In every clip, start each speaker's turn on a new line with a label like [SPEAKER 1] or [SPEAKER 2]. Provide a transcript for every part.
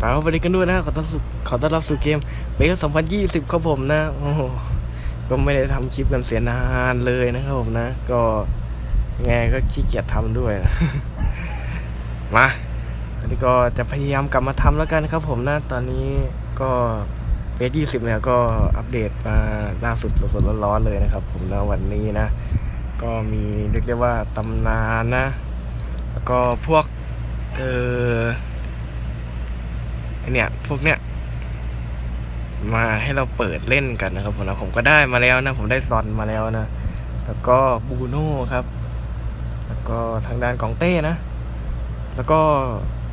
[SPEAKER 1] สาวัสดีกันด้วยนะขอต้อนรับขอต้อนรับสู่เกมเบส2020ครับผมนะโอ้โหก็ไม่ได้ทำคลิปกันเสียนานเลยนะครับผมนะ ก็ยังไงก็ขี้เกียจทำด้วยนะมาอันนี้ก็จะพยายามกลับมาทำแล้วกันครับผมนะ ตอนนี้ก็เบส20เนี่ยก็อัปเดตมาล่าสุดสดๆร้อนๆเลยนะครับ ผมนะวันนี้นะ ก็มีเรียกได้ว่าตำนานนะ แล้วก็พวก เออ เนี่ยพวกเนี้ยมาให้เราเปิดเล่นกันนะครับผมนะผมก็ได้มาแล้วนะ ผมได้ซอนมาแล้วนะ แล้วก็บูโน่ครับ แล้วก็ทางด้านของเต้นะ แล้วก็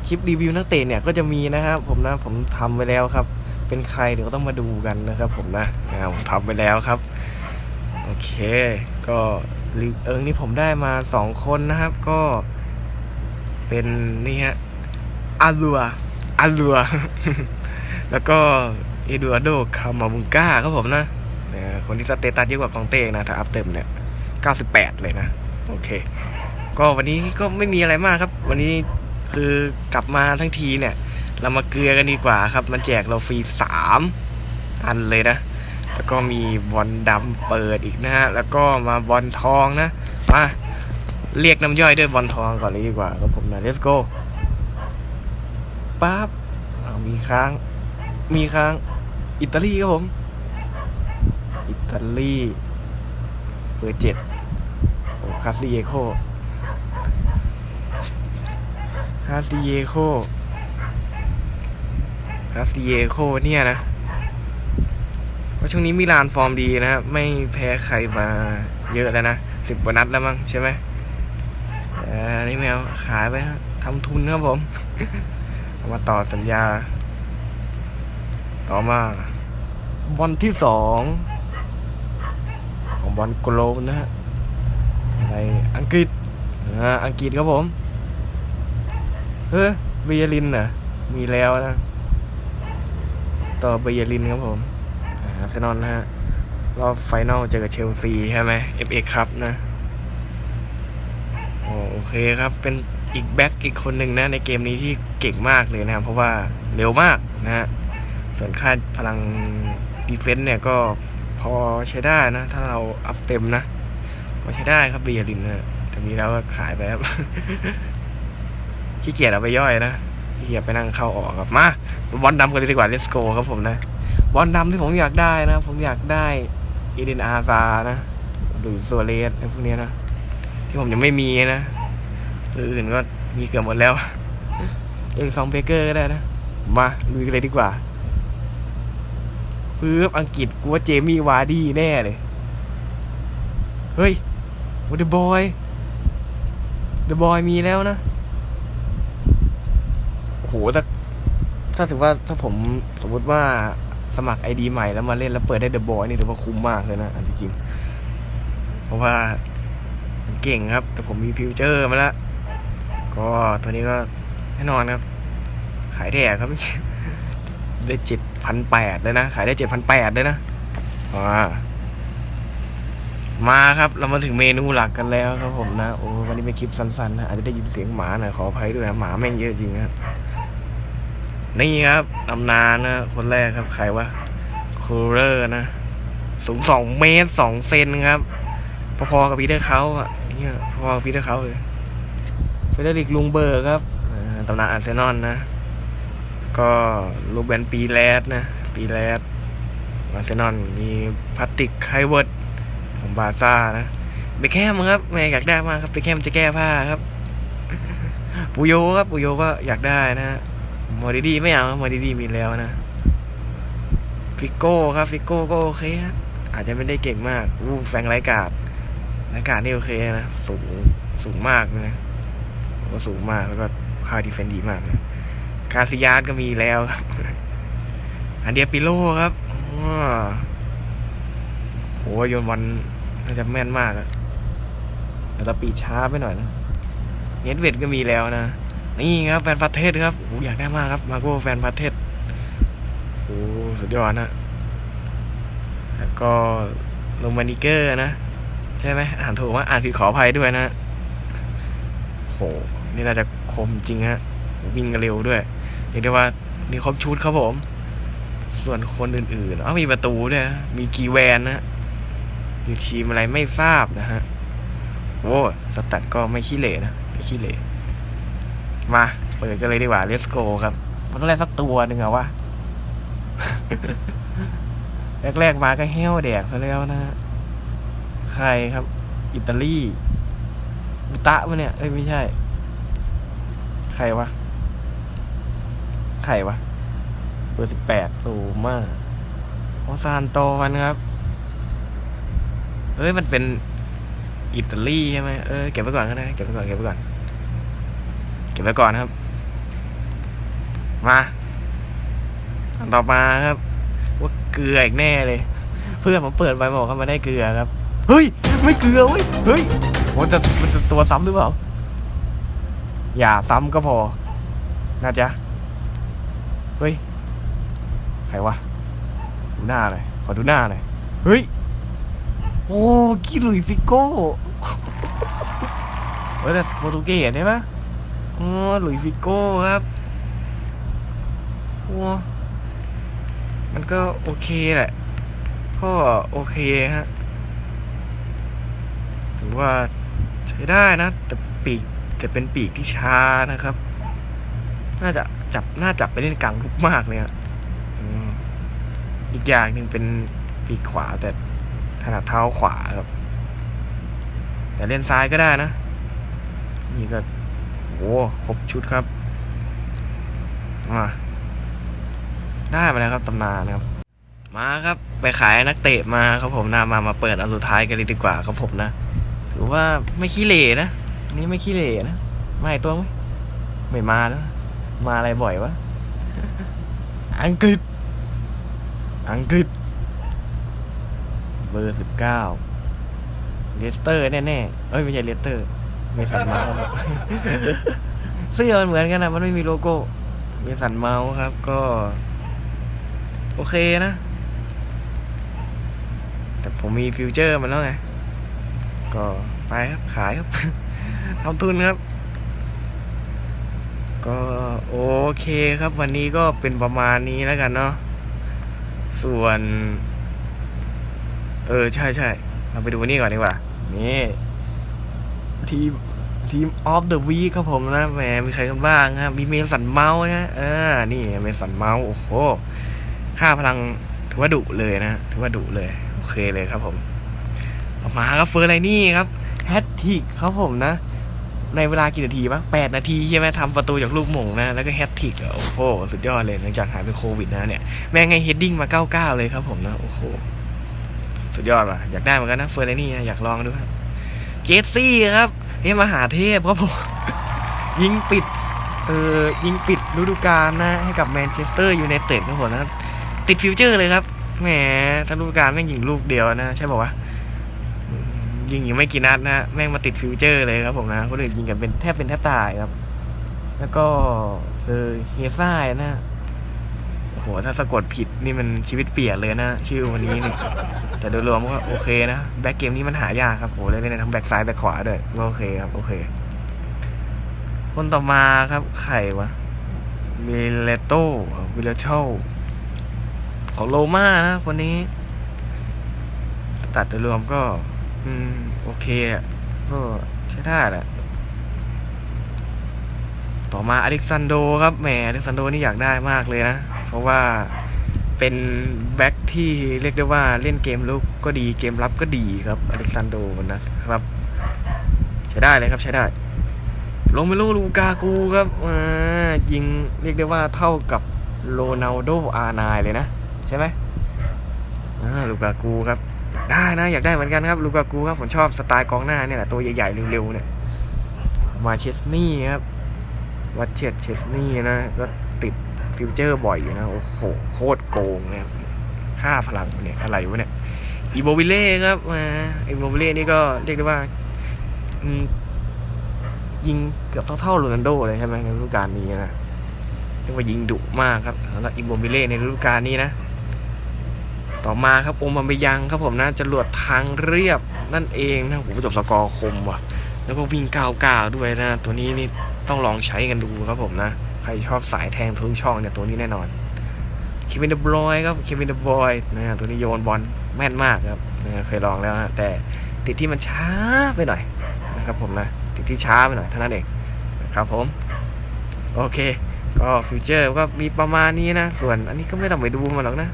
[SPEAKER 1] คลิปรีวิวนักเตะเนี่ยก็จะมีนะครับผมนะผมทำไปแล้วครับ เป็นใครเดี๋ยวต้องมาดูกันนะครับ ผมนะผมทำไปแล้วครับโอเค ก็ลีเอิงนี่ผมได้มาสองคนนะครับ ก็เป็นนี่ฮะอาลัว อาลัว แล้วก็เอดูอาโดคามาบุงก้าครับผมนะคนที่สเตตัสเยอะกว่ากองเต้นะ ถ้าอัพเต็มเนี่ย 98 เลยนะ โอเค ก็วันนี้ก็ไม่มีอะไรมากครับ วันนี้คือกลับมาทั้งทีเนี่ย เรามาเกลือกันดีกว่าครับ มันแจกเราฟรี 3 อันเลยนะ แล้วก็มีบอลดำเปิดอีกนะฮะ แล้วก็มาบอลทองนะ มา เรียกน้ำย่อยด้วยบอลทองก่อนเลยดีกว่าครับผมนะ let's go ปั๊บอ้ามีค้าง มีค้าง อิตาลีครับผม อิตาลีเบอร์เจ็ดโอ้คาซิเยโคคาซิเยโคคาซิเยโคเนี่ยนะก็ช่วงนี้มิลานฟอร์มดีนะครับ ไม่แพ้ใครมาเยอะแล้วนะสิบกว่านัดแล้วมั้งใช่ไหมออนี่แมวขายไปทำทุนครับผม มาต่อสัญญา ต่อมาบอลที่สองของบอลโกลบนะฮะอะไรอังกฤษอ่าอังกฤษครับผมเฮ้ยเบียรินเหรอมีแล้วนะ ต่อเบียรินครับผมอาร์เซนอลนะฮะรอบไฟนอลเจอกับเชลซีใช่ไหม FA ครับนะโอเคครับเป็น อีกแบ็กอีกคนหนึ่งนะในเกมนี้ที่เก่งมากเลยนะครับ เพราะว่าเร็วมากนะฮะส่วนค่าพลังดีเฟนต์เนี่ยก็พอใช้ได้นะ ถ้าเราอัพเต็มนะพอใช้ได้ครับเบียรินนะแต่มีแล้วก็ขายไปครับขี้เกียจเอาไปย่อยนะขี้เกียจไปนั่งเข้าออกครับมาบอลดำกันเลยดีกว่า let's go ครับผมนะบอลดำที่ผมอยากได้นะ ผมอยากได้เอเดนอาซานะหรือโซเลสอะไรพวกนี้นะ ที่ผมยังไม่มีนะ ตัวอื่นก็มีเกือบหมดแล้ว เองซองเบเกอร์ก็ได้นะ มาลุยกันเลยดีกว่าปึ๊บอังกฤษกูว่าเจมี่วาร์ดี้แน่เลย เฮ้ยวันเดอะบอยเดอะบอยมีแล้วนะโอ้โหถ้าถ้าถือว่าถ้าผมสมมติว่าสมัครไอดีใหม่แล้วมาเล่นแล้วเปิดได้เดอะบอยนี่ถือว่าคุ้มมากเลยนะอันที่จริงเพราะว่าผมเก่งครับ แต่ผมมีฟิวเจอร์มาแล้ว ก็ตัวนี้ก็แน่นอนครับ ขายแดกครับ ได้เจ็ดพันแปดเลยนะ ขายได้เจ็ดพันแปดเลยนะอ่ามาครับ เรามาถึงเมนูหลักกันแล้วครับผมนะ โอ้วันนี้เป็นคลิปสั้นๆนะ อาจจะได้ยินเสียงหมาหน่อยขออภัยด้วยนะหมาแม่งเยอะจริงครับนี่ครับตำนานนะ คนแรกครับ ใครวะคูเลอร์นะ สูงสองเมตรสองเซนครับ พอๆกับพีเตอร์เขาอะเนี่ยพอๆกับพีเตอร์เขาเลย เฟเดริกลุงเบอร์ครับตำนานอาร์เซนอลนะ ก็ลูเบนปีแรดนะ ปีแรดอาร์เซนอลมีพัตติกไคเวิร์ดของบาซ่านะเบคแฮมครับแม่อยากได้มากครับเบคแฮมจะแก้ผ้าครับปูโยครับปูโยก็อยากได้นะมอดิดีไม่เอาครับมอดิดีมีแล้วนะฟิโก้ครับฟิโก้ก็โอเคฮะอาจจะไม่ได้เก่งมากอู้แฟงไรกาดไรกาดนี่โอเคนะสูงสูงมากเลยนะ ก็สูงมากแล้วก็ค่าดีเฟนดีมากนะคาซิยาสก็มีแล้วครับ อันเดียปิโลครับอ้โหโยนบอลน่าจะแม่นมากอะแต่ปีดช้าไปหน่อยนะเนตเวดก็มีแล้วนะ นี่ครับแฟนพัทเทศครับโอ้อยากได้มากครับ มาโก้แฟนพัทเทศโอ้สุดยอดนะ แล้วก็โรมานิเกอร์นะ ใช่ไหมอ่านถูกว่าอ่านผิดขออภัยด้วยนะ โห นี่น่าจะคมจริงฮะ วิ่งกันเร็วด้วยเรียกได้ว่านี่ครบชุดครับผม ส่วนคนอื่นๆอ้ามีประตูด้วยมีกีแวนนะอยู่ทีมอะไรไม่ทราบนะฮะโอ้สตัดก็ไม่ขี้เหร่นะไม่ขี้เหร่มาเปิดกันเลยดีกว่า let's go ครับมันต้องได้สักตัวหนึ่งอะวะแรกๆมาก็เฮ้วแดกซะแล้วนะ ใครครับ อิตาลี อุตะมะเนี่ย เอ้ยไม่ใช่ ใครวะ ใครวะ เบอร์สิบแปดโตมากโอซานโตกันครับ เอ้ยมันเป็นอิตาลีใช่ไหมเออเก็บไว้ก่อนก็ได้เก็บไว้ก่อนเก็บไว้ก่อน เก็บไว้ก่อนครับ มาอันต่อมาครับ ว่าเกลืออีกแน่เลย เพื่อนผมเปิดไปบอกว่ามันได้เกลือครับ เฮ้ย ไม่เกลือเว้ยเฮ้ย มันจะมันจะตัวซ้ำหรือเปล่า อย่าซ้ำก็พอ น่าจะ เฮ้ย ใครวะ ดูหน้าหน่อยขอดูหน้าหน่อยเฮ้ย โอ้กิลุยฟิโก้ เฮ้ยแต่โปรตุเกสใช่ปะอ๋อหลุยฟิโก้ครับโอ้มันก็โอเคแหละ ก็โอเคฮะถือว่า ใช้ได้นะ แต่ปีกแต่เป็นปีกที่ช้านะครับ น่าจะจับน่าจับไปเล่นกลางลุกมากเลยอะอืมอีกอย่างหนึ่งเป็นปีกขวาแต่ถนัดเท้าขวาครับ แต่เล่นซ้ายก็ได้นะ นี่ก็โอ้ครบชุดครับมาได้มาแล้วครับตำนานครับ มาครับ ไปขายนักเตะมาครับผมนามามาเปิดอันสุดท้ายกันเลยดีกว่าครับผมนะ ถือว่าไม่ขี้เหร่นะอันนี้ไม่ขี้เหร่นะไม่ตัวไหมไม่มาแล้วมาอะไรบ่อยวะอังกฤษ อังกฤษ เบอร์สิบเก้าเลสเตอร์แน่ๆเอ้ยไม่ใช่เลสเตอร์ ไม่สันเมาส์ครับเสื้อมันเหมือนกันนะมันไม่มีโลโก้ มีสันเมาส์ครับ ก็ โอเคนะ แต่ผมมีฟิวเจอร์มันแล้วไง ก็ไปครับขายครับทำทุนครับ ก็โอเคครับ วันนี้ก็เป็นประมาณนี้แล้วกันเนาะส่วน เออ ใช่ใช่เราไปดูนี่ก่อนดีกว่า นี่ ทีมทีมออฟเดอะวีครับผมนะแหมมีใครกันบ้างครับมีเมสันเมาส์นะเออนี่เมสันเมาส์โอ้โหค่าพลังถือว่าดุเลยนะถือว่าดุเลย โอเคเลยครับผม มาครับเฟอร์ไรนี่ครับแฮตทิกครับผมนะ ในเวลากี่นาทีปะแปดนาทีใช่ไหมทำประตูจากลูกหม่งนะ แล้วก็แฮตทิกโอ้โหสุดยอดเลยหลังจากหายเป็นโควิดนะเนี่ย แม่งไงเฮดดิ้งมา99เลยครับผมนะ โอ้โห สุดยอดว่ะ อยากได้เหมือนกันนะเฟอร์ไรนี่อยากลองดูครับเกสซี่ครับเฮ้ยมหาเทพครับผม ยิงปิดเออยิงปิดฤดูกาลนะ ให้กับแมนเชสเตอร์ยูไนเต็ดครับผมนะติดฟิวเจอร์เลยครับแหมทั้งฤดูกาลแม่งยิงลูกเดียวนะ ใช่ป่าวะ ยิงอยู่ไม่กี่นัดนะแม่งมาติดฟิวเจอร์เลยครับผมนะคนอื่นยิงกันเป็นแทบเป็นแทบตายครับ แล้วก็เออเฮซ่านะโอ้โหถ้าสะกดผิดนี่มันชีวิตเปลี่ยนเลยนะ ชื่อวันนี้นี่แต่โดยรวมก็โอเคนะแบ็กเกมนี้มันหายากครับโหเลยเล่นทั้งแบ็กซ้ายแบ็กขวาด้วยก็โอเคครับโอเค คนต่อมาครับใครวะมิเลโตวิเลโชของโลมานะคนนี้ ตัดโดยรวมก็ อืม โอเคอะก็ใช้ได้แหละ ต่อมาอเล็กซานโดครับแหมอเล็กซานโดนี่อยากได้มากเลยนะ เพราะว่าเป็นแบ็คที่เรียกได้ว่าเล่นเกมลุกก็ดีเกมรับก็ดีครับอเล็กซานโดนะครับ ใช้ได้เลยครับใช้ได้โรเมโลลูกากูครับอ่ายิงเรียกได้ว่าเท่ากับโรนัลโดอาร์ไนเลยนะ ใช่ไหมอ่าลูกากูครับ ได้นะ อยากได้เหมือนกันครับลูกากูครับผมชอบสไตล์กองหน้าเนี่ยแหละตัวใหญ่ๆเร็วๆเนี่ยมาเชสนี่ครับวัดเชดเชสนี่นะก็ติดฟิวเจอร์บ่อยอยู่นะ โอ้โหโคตรโกงเนี่ยค่าพลังเนี่ยอะไรวะเนี่ยอีโบวิเล่ครับมาอีโบวิเล่นี่ก็เรียกได้ว่ายิงเกือบเท่าๆโรนัลโดเลยใช่ไหมในฤดูกาลนี้นะเรียกว่ายิงดุมากครับสำหรับอีโบวิเล่ในฤดูกาลนี้นะ ต่อมาครับโอมาเบยังครับผมนะจรวดทางเรียบนั่นเองนะโอ้โหจบสกอร์คมว่ะ แล้วก็วิ่งก้าวๆด้วยนะ ตัวนี้นี่ต้องลองใช้กันดูครับผมนะ ใครชอบสายแทงทุกช่องเนี่ยตัวนี้แน่นอนเควินเดบรอยครับเควินเดบรอยนะตัวนี้โยนบอลแม่นมากครับนะเคยลองแล้วฮะแต่ติดที่มันช้าไปหน่อยนะครับผมนะติดที่ช้าไปหน่อยเท่านั้นเองนะครับผม โอเค ก็ฟิวเจอร์ก็มีประมาณนี้นะ ส่วนอันนี้ก็ไม่ต้องไปดูมันหรอกนะ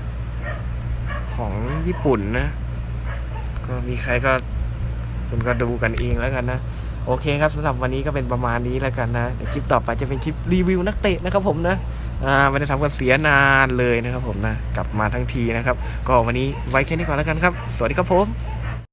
[SPEAKER 1] ของญี่ปุ่นนะ ก็มีใครก็คุณก็ดูกันเองแล้วกันนะ โอเคครับสำหรับวันนี้ก็เป็นประมาณนี้แล้วกันนะเดี๋ยวคลิปต่อไปจะเป็นคลิปรีวิวนักเตะนะครับผมนะอ่าไม่ได้ทำกันเสียนานเลยนะครับผมนะ กลับมาทั้งทีนะครับ ก็วันนี้ไว้แค่นี้ก่อนแล้วกันครับ สวัสดีครับผม